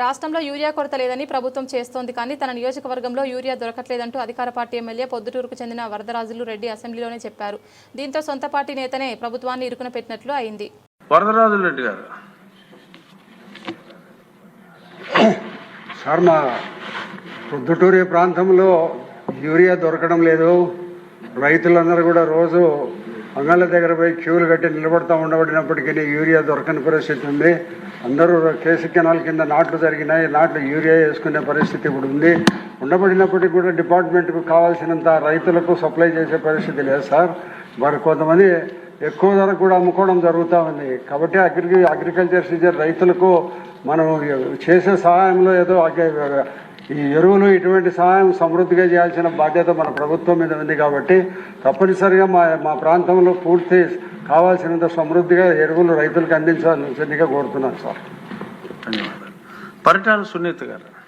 రాష్ట్రంలో యూరియా కొరత లేదని ప్రభుత్వం చేస్తోంది కానీ తన నియోజకవర్గంలో యూరియా దొరకట్లేదంటూ అధికార పార్టీ ఎమ్మెల్యే పొద్దుటూరుకు చెందిన వరదరాజులు రెడ్డి అసెంబ్లీలోనే చెప్పారు. దీంతో సొంత పార్టీ నేతనే ప్రభుత్వాన్ని ఇరుకున పెట్టినట్లు అయింది. వరదరాజుల రెడ్డి గారు. సార్ మా ప్రొద్దుటూరి ప్రాంతంలో యూరియా దొరకడం లేదు. రైతులందరూ కూడా రోజు అంగళ్ళ దగ్గర పోయి క్యూలు కట్టి నిలబడతా ఉండబడినప్పటికీ యూరియా దొరకని పరిస్థితి ఉంది. అందరూ కేసు కెనాల్ కింద నాట్లు జరిగినాయి. నాట్లు యూరియా వేసుకునే పరిస్థితి ఇప్పుడు ఉంది. ఉండబడినప్పటికీ కూడా డిపార్ట్మెంట్కు కావాల్సినంత రైతులకు సప్లై చేసే పరిస్థితి లేదు సార్. మరి కొంతమంది ఎక్కువ ధరకు కూడా అమ్ముకోవడం జరుగుతూ ఉంది. కాబట్టి అగ్రి అగ్రికల్చర్ సీజన్ రైతులకు మనం చేసే సహాయంలో ఏదో ఈ ఎరువులు ఇటువంటి సహాయం సమృద్ధిగా చేయాల్సిన బాధ్యత మన ప్రభుత్వం మీద ఉంది కాబట్టి తప్పనిసరిగా మా మా ప్రాంతంలో పూర్తి కావాల్సినంత సమృద్ధిగా ఎరువులు రైతులకు అందించాల్సిందిగా కోరుతున్నాను సార్. ధన్యవాదాలు. పరిటాల సునీత గారు.